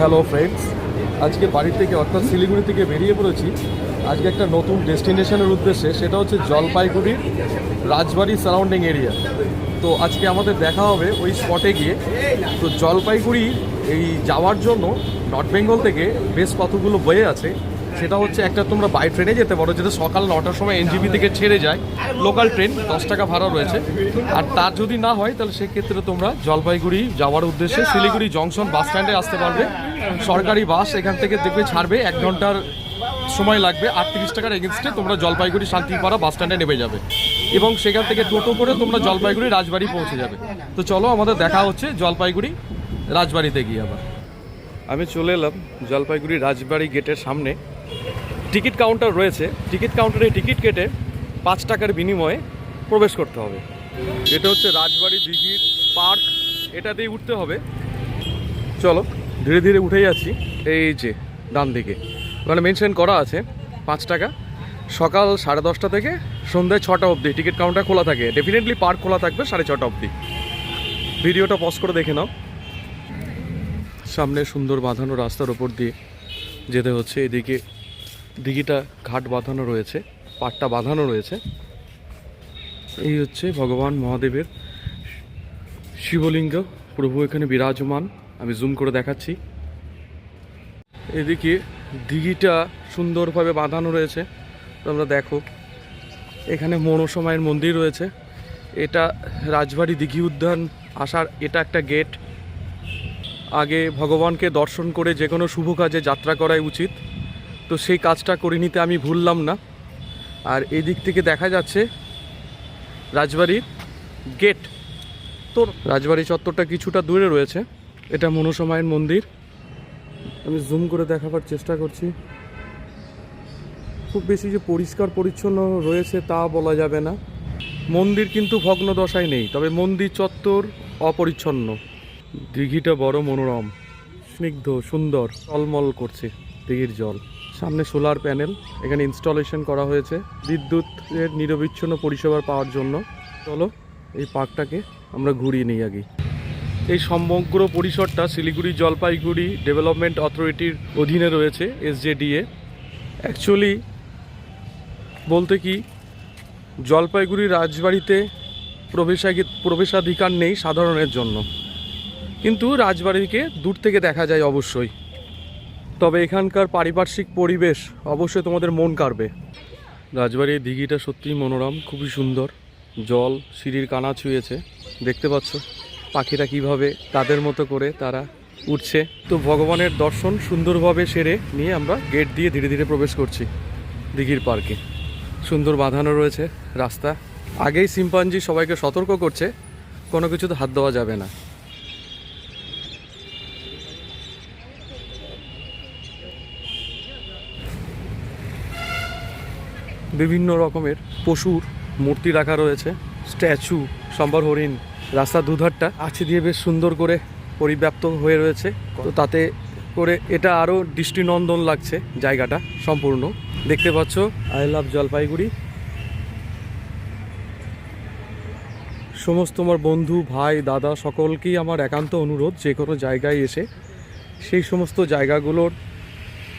Hello friends আজকে বাড়ি থেকে, অর্থাৎ শিলিগুড়ি থেকে বেরিয়ে পড়েছি। আজকে একটা নতুন ডেস্টিনেশনের উদ্দেশ্যে, সেটা হচ্ছে জলপাইগুড়ির রাজবাড়ি সারাউন্ডিং এরিয়া। তো আজকে আমাদের দেখা হবে ওই স্পটে গিয়ে। তো জলপাইগুড়ি এই যাওয়ার জন্য নর্থ বেঙ্গল থেকে বেশ কতগুলো বয়ে আছে। সেটা হচ্ছে একটা তোমরা বাই ট্রেনে যেতে পারো, যেটা সকাল নটার সময় এনজিবি থেকে ছেড়ে যায়। লোকাল ট্রেন দশ টাকা ভাড়া রয়েছে। আর তার যদি না হয়, তাহলে সেক্ষেত্রে তোমরা জলপাইগুড়ি যাওয়ার উদ্দেশ্যে শিলিগুড়ি জংশন বাস স্ট্যান্ডে আসতে পারবে। সরকারি বাস এখান থেকে দেখবে ছাড়বে, এক ঘণ্টার সময় লাগবে। আটত্রিশ টাকার এগেনস্টে তোমরা জলপাইগুড়ি শান্তিপাড়া বাস স্ট্যান্ডে নেমে যাবে। এবং সেখান থেকে টোটো করে তোমরা জলপাইগুড়ি রাজবাড়ি পৌঁছে যাবে। তো চলো, আমাদের দেখা হচ্ছে জলপাইগুড়ি রাজবাড়িতে গিয়ে আবার। আমি চলে এলাম জলপাইগুড়ি রাজবাড়ি গেটের সামনে। টিকিট কাউন্টার রয়েছে। টিকিট কাউন্টারে টিকিট কেটে পাঁচ টাকার বিনিময়ে প্রবেশ করতে হবে। এটা হচ্ছে রাজবাড়ি দিঘির পার্ক। এটা দিয়ে উঠতে হবে। চলো, ধীরে ধীরে উঠে যাচ্ছি এই যে, ডান দিকে। ওখানে মেনশন করা আছে, পাঁচ টাকা। সকাল সাড়ে দশটা থেকে সন্ধ্যায় ছটা অবধি টিকিট কাউন্টার খোলা থাকে। ডেফিনেটলি পার্ক খোলা থাকবে সাড়ে ছটা অবধি। ভিডিওটা পজ করে দেখে নাও। সামনে সুন্দর বাঁধানো রাস্তার ওপর দিয়ে যেতে হচ্ছে। এদিকে দিঘিটা ঘাট বাঁধানো রয়েছে, পাটটা বাঁধানো রয়েছে। এই হচ্ছে ভগবান মহাদেবের শিবলিঙ্গ। প্রভু এখানে বিরাজমান। আমি জুম করে দেখাচ্ছি। এদিকে দিঘিটা সুন্দরভাবে বাঁধানো রয়েছে। তোমরা দেখো, এখানে মনসময়ের মন্দির রয়েছে। এটা রাজবাড়ি দিঘি উদ্যান আসার এটা একটা গেট। আগে ভগবানকে দর্শন করে যে কোনো শুভ কাজে যাত্রা করাই উচিত। তো সেই কাজটা করে নিতে আমি ভুললাম না। আর এই দিক থেকে দেখা যাচ্ছে, রাজবাড়ির গেট তো রাজবাড়ি চত্বরটা কিছুটা দূরে রয়েছে। এটা মনসমায়ের মন্দির। আমি জুম করে দেখাবার চেষ্টা করছি। খুব বেশি যে পরিষ্কার পরিচ্ছন্ন রয়েছে তা বলা যাবে না। মন্দির কিন্তু ভগ্ন দশায় নেই, তবে মন্দির চত্বর অপরিচ্ছন্ন। দিঘিটা বড় মনোরম, স্নিগ্ধ, সুন্দর, টলমল করছে, দিঘির জল। সামনে সোলার প্যানেল, এখানে ইনস্টলেশন করা হয়েছে। বিদ্যুতের নিরবিচ্ছিন্ন পরিষেবা পাওয়ার জন্য। চলো, এই পার্কটাকে আমরা ঘুরিয়ে নিই আগে। এই সমগ্র পরিসরটা শিলিগুড়ি জলপাইগুড়ি ডেভেলপমেন্ট অথরিটির অধীনে রয়েছে এসজেডিএ অ্যাকচুয়ালি বলতে কি, জলপাইগুড়ি রাজবাড়িতে প্রবেশাগি, প্রবেশাধিকার নেই সাধারণের জন্য। কিন্তু রাজবাড়িকে দূর থেকে দেখা যায় অবশ্যই। তবে এখানকার পারিপার্শ্বিক পরিবেশ অবশ্যই তোমাদের মন কাড়বে। রাজবাড়ির দিঘিটা সত্যিই মনোরম, খুবই সুন্দর। জল, সিঁড়ির কানা ছুঁয়েছে, দেখতে পাচ্ছ পাখিরা কীভাবে তাদের মতো করে তারা উঠছে তো ভগবানের দর্শন সুন্দরভাবে সেরে নিয়ে আমরা গেট দিয়ে ধীরে ধীরে প্রবেশ করছি দিঘির পার্কে। সুন্দর বাঁধানো রয়েছে রাস্তা। আগেই সিম্পাঞ্জি সবাইকে সতর্ক করছে, কোনো কিছুতে হাত দেওয়া যাবে না। বিভিন্ন রকমের পশুর মূর্তি রাখা রয়েছে। স্ট্যাচু, সম্বর হরিণ রাস্তা দুধারটা আছে দিয়ে বেশ সুন্দর করে পরিব্যাপ্ত হয়ে রয়েছে। তো তাতে করে এটা আরও দৃষ্টিনন্দন লাগছে জায়গাটা সম্পূর্ণ। দেখতে পাচ্ছ, আই লাভ জলপাইগুড়ি। সমস্ত আমার বন্ধু, ভাই, দাদা সকলকেই আমার একান্ত অনুরোধ যে কোনো জায়গায় এসে সেই সমস্ত জায়গাগুলোর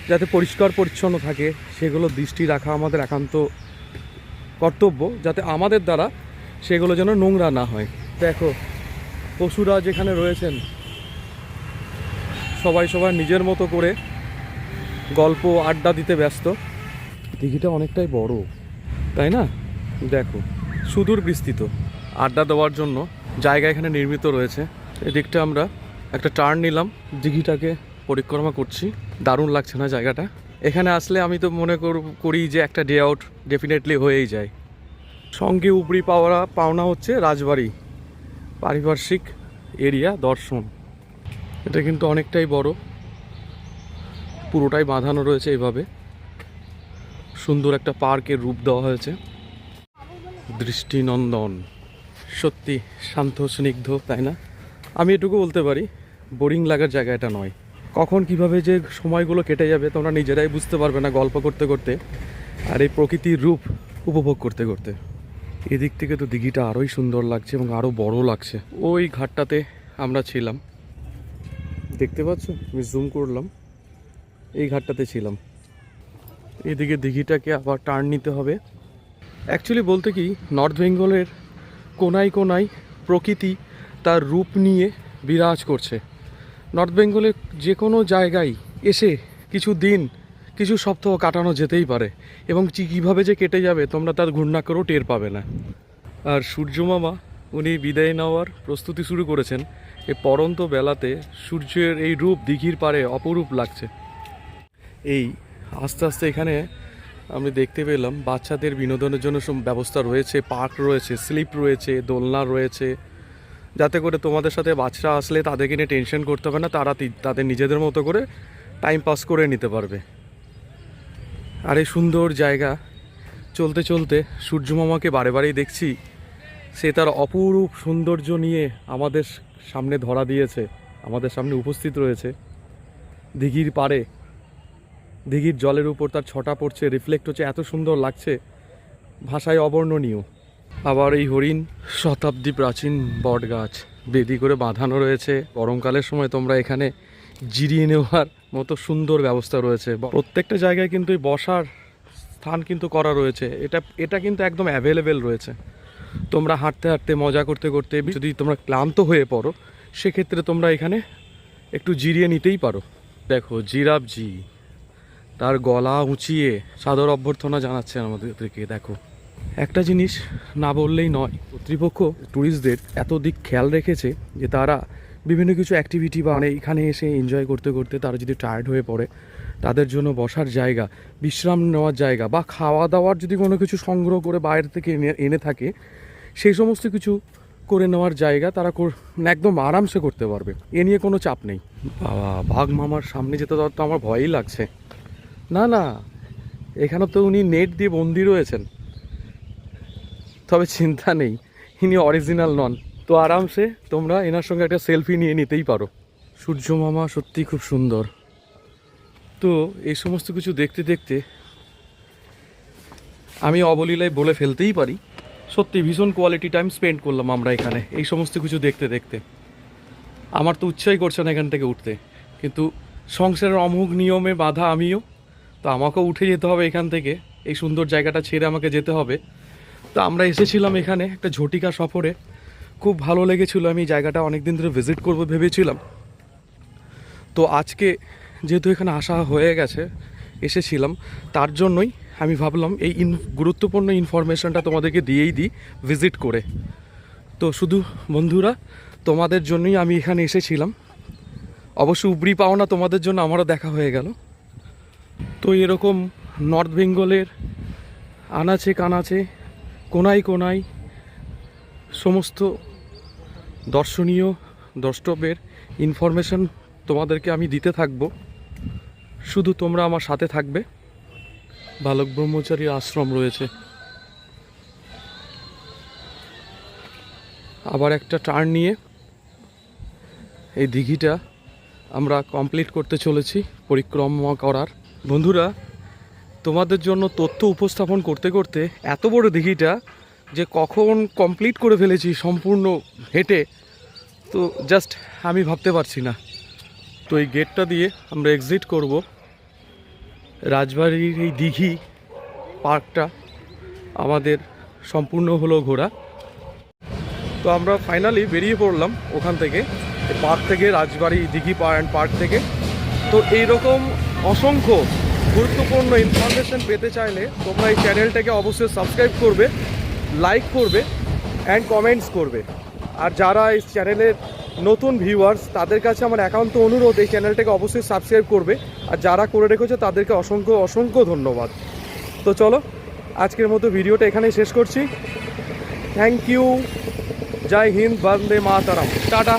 যাতে পরিষ্কার পরিচ্ছন্ন থাকে, সেগুলো দৃষ্টি রাখা আমাদের একান্ত কর্তব্য, যাতে আমাদের দ্বারা সেগুলো যেন নোংরা না হয়। দেখো, পশুরা যেখানে রয়েছেন, সবাই সবার নিজের মতো করে গল্প, আড্ডা দিতে ব্যস্ত। দিঘিটা অনেকটাই বড়, তাই না? দেখো, সুদূর বিস্তৃত। আড্ডা দেওয়ার জন্য জায়গা এখানে নির্মিত রয়েছে। এদিকটা আমরা একটা টার্ন নিলাম। দিঘিটাকে পরিক্রমা করছি। দারুণ লাগছে না জায়গাটা? এখানে আসলে আমি তো মনে কর- যে একটা ডে আউট ডেফিনেটলি হয়েই যায়। সঙ্গে উপরি পাওয়া, পাওনা হচ্ছে রাজবাড়ি, পারিপার্শ্বিক এরিয়া দর্শন। এটা কিন্তু অনেকটাই বড়। পুরোটাই বাঁধানো রয়েছে এইভাবে সুন্দর একটা পার্কের রূপ দেওয়া হয়েছে। দৃষ্টিনন্দন। সত্যি শান্ত, স্নিগ্ধ, তাই না? আমি এটুকু বলতে পারি বোরিং লাগার জায়গা এটা নয়। কখন কীভাবে যে সময়গুলো কেটে যাবে তোমরা নিজেরাই বুঝতে পারবে না গল্প করতে করতে। আর এই প্রকৃতির রূপ উপভোগ করতে করতে। এদিক থেকে তো দিঘিটা আরোই সুন্দর লাগছে এবং আরও বড় লাগছে। ওই ঘাটটাতে আমরা ছিলাম। দেখতে পাচ্ছ? আমি জুম করলাম। এই ঘাটটাতে ছিলাম। এদিকে দিঘিটাকে আবার টার্ন নিতে হবে। অ্যাকচুয়ালি বলতে কি নর্থ বেঙ্গলের কোনায় কোনায় প্রকৃতি তার রূপ নিয়ে বিরাজ করছে। নর্থ বেঙ্গলের যে কোনো জায়গায় এসে কিছু দিন, কিছু সপ্তাহ কাটানো যেতেই পারে। এবং কীভাবে যে কেটে যাবে, তোমরা তার ঘূর্ণাকরও টের পাবে না। আর সূর্যমামা উনি বিদায় নেওয়ার প্রস্তুতি শুরু করেছেন। এই পরন্ত বেলাতে সূর্যের এই রূপ দিঘির পারে অপরূপ লাগছে। এই আস্তে আস্তে এখানে আমি দেখতে পেলাম, বাচ্চাদের বিনোদনের জন্য সব ব্যবস্থা রয়েছে, পার্ক রয়েছে, স্লিপ রয়েছে, দোলনা রয়েছে। যাতে করে তোমাদের সাথে বাচ্চা আসলে তাদেরকে নিয়ে টেনশন করতে হবে না, তারা তাদের নিজেদের মতো করে টাইম পাস করে নিতে পারবে। আর এই সুন্দর জায়গা, চলতে চলতে সূর্যমামাকে বারে বারেই দেখছি, সে তার অপরূপ সৌন্দর্য নিয়ে আমাদের সামনে ধরা দিয়েছে, আমাদের সামনে উপস্থিত রয়েছে। দিঘির পাড়ে, দিঘির জলের উপর তার ছটা পড়ছে রিফ্লেক্ট হচ্ছে, এত সুন্দর লাগছে, ভাষায় অবর্ণনীয়। আবার এই হরিণ শতাব্দী প্রাচীন বট গাছ। বেদি করে বাঁধানো রয়েছে। গরমকালের সময় তোমরা এখানে জিরিয়ে নেওয়ার মতো সুন্দর ব্যবস্থা রয়েছে। প্রত্যেকটা জায়গায় কিন্তু এই বসার স্থান কিন্তু করা রয়েছে। এটা এটা কিন্তু একদম অ্যাভেলেবেল রয়েছে। তোমরা হাঁটতে হাঁটতে, মজা করতে করতে, যদি তোমরা ক্লান্ত হয়ে পড়ো, সেক্ষেত্রে তোমরা এখানে একটু জিরিয়ে নিতেই পারো। দেখো জিরাফ জি তার গলা উঁচিয়ে সাদর অভ্যর্থনা জানাচ্ছে আমাদেরকে, দেখো। একটা জিনিস না বললেই নয়, কর্তৃপক্ষ ট্যুরিস্টদের এত দিক খেয়াল রেখেছে যে তারা বিভিন্ন কিছু অ্যাক্টিভিটি বা মানে এখানে এসে এনজয় করতে করতে তারা যদি টায়ার্ড হয়ে পড়ে, তাদের জন্য বসার জায়গা, বিশ্রাম নেওয়ার জায়গা বা খাওয়া দাওয়ার যদি কোনো কিছু সংগ্রহ করে বাইরে থেকে এনে এনে থাকে, সেই সমস্ত কিছু করে নেওয়ার জায়গা তারা মানে একদম আরামসে করতে পারবে। এ নিয়ে কোনো চাপ নেই। বাবা, বাঘ মামার সামনে যেতে তো তো আমার ভয়ই লাগছে। না না, এখানে তো উনি নেট দিয়ে বন্দি রয়েছেন। তবে চিন্তা নেই, ইনি অরিজিনাল নন। তো আরামসে তোমরা এনার সঙ্গে একটা সেলফি নিয়ে নিতেই পারো। সূর্য মামা সত্যি খুব সুন্দর। তো এই সমস্ত কিছু দেখতে দেখতে আমি অবলীলায় বলে ফেলতেই পারি, সত্যি ভীষণ কোয়ালিটি টাইম স্পেন্ড করলাম আমরা এখানে, এই সমস্ত কিছু দেখতে দেখতে। আমার তো উচ্ছাই করছে না এখান থেকে উঠতে, কিন্তু সংসারের অমুক নিয়মে বাধা আমিও, তো আমাকেও উঠে যেতে হবে এখান থেকে, এই সুন্দর জায়গাটা ছেড়ে আমাকে যেতে হবে। তো আমরা এসেছিলাম এখানে একটা ঝটিকা সফরে। খুব ভালো লেগেছিল, আমি জায়গাটা অনেক দিন ধরে ভিজিট করব ভেবেছিলাম। তো আজকে যেহেতু এখানে আসা হয়ে গেছে, এসেছিলাম, তার জন্যই আমি ভাবলাম এই ইন গুরুত্বপূর্ণ ইনফরমেশনটা তোমাদেরকে দিয়েই দিই ভিজিট করে। তো শুধু বন্ধুরা, তোমাদের জন্যই আমি এখানে এসেছিলাম। অবশ্য উবরি পাওনা তোমাদের জন্য আমারও দেখা হয়ে গেল। তো এরকম নর্থ বেঙ্গলের আনাচে কানাচে কোনায় কোনায় সমস্ত দর্শনীয় দ্রষ্টব্যের ইনফরমেশন তোমাদেরকে আমি দিতে থাকব। শুধু তোমরা আমার সাথে থাকবে। বালক ব্রহ্মচারী আশ্রম রয়েছে। আবার একটা টার্ন নিয়ে এই দিঘিটা আমরা কমপ্লিট করতে চলেছি, পরিক্রমা করার। বন্ধুরা তোমাদের জন্য তথ্য উপস্থাপন করতে করতে এত বড় দিঘিটা যে কখন কমপ্লিট করে ফেলেছি সম্পূর্ণ হেঁটে, তো জাস্ট আমি ভাবতে পারছি না। তো এই গেটটা দিয়ে আমরা এক্সিট করব। রাজবাড়ির এই দিঘি পার্কটা আমাদের সম্পূর্ণ হলো ঘোরা। তো আমরা ফাইনালি বেরিয়ে পড়লাম ওখান থেকে পার্ক থেকে, রাজবাড়ি, দিঘি পার্ক থেকে। তো এইরকম অসংখ্য গুরুত্বপূর্ণ ইনফরমেশন পেতে চাইলে তোমরা এই চ্যানেলটাকে অবশ্যই সাবস্ক্রাইব করবে লাইক করবে অ্যান্ড কমেন্টস করবে। আর যারা এই চ্যানেলের নতুন ভিউয়ার্স তাদের কাছে আমার একান্ত অনুরোধ, এই চ্যানেলটাকে অবশ্যই সাবস্ক্রাইব করবে। আর যারা করে রেখেছে, তাদেরকে অসংখ্য অসংখ্য ধন্যবাদ। তো চলো, আজকের মতো ভিডিওটা এখানেই শেষ করছি। থ্যাংক ইউ জয় হিন্দ, বন্দে মাতারাম। টাটা।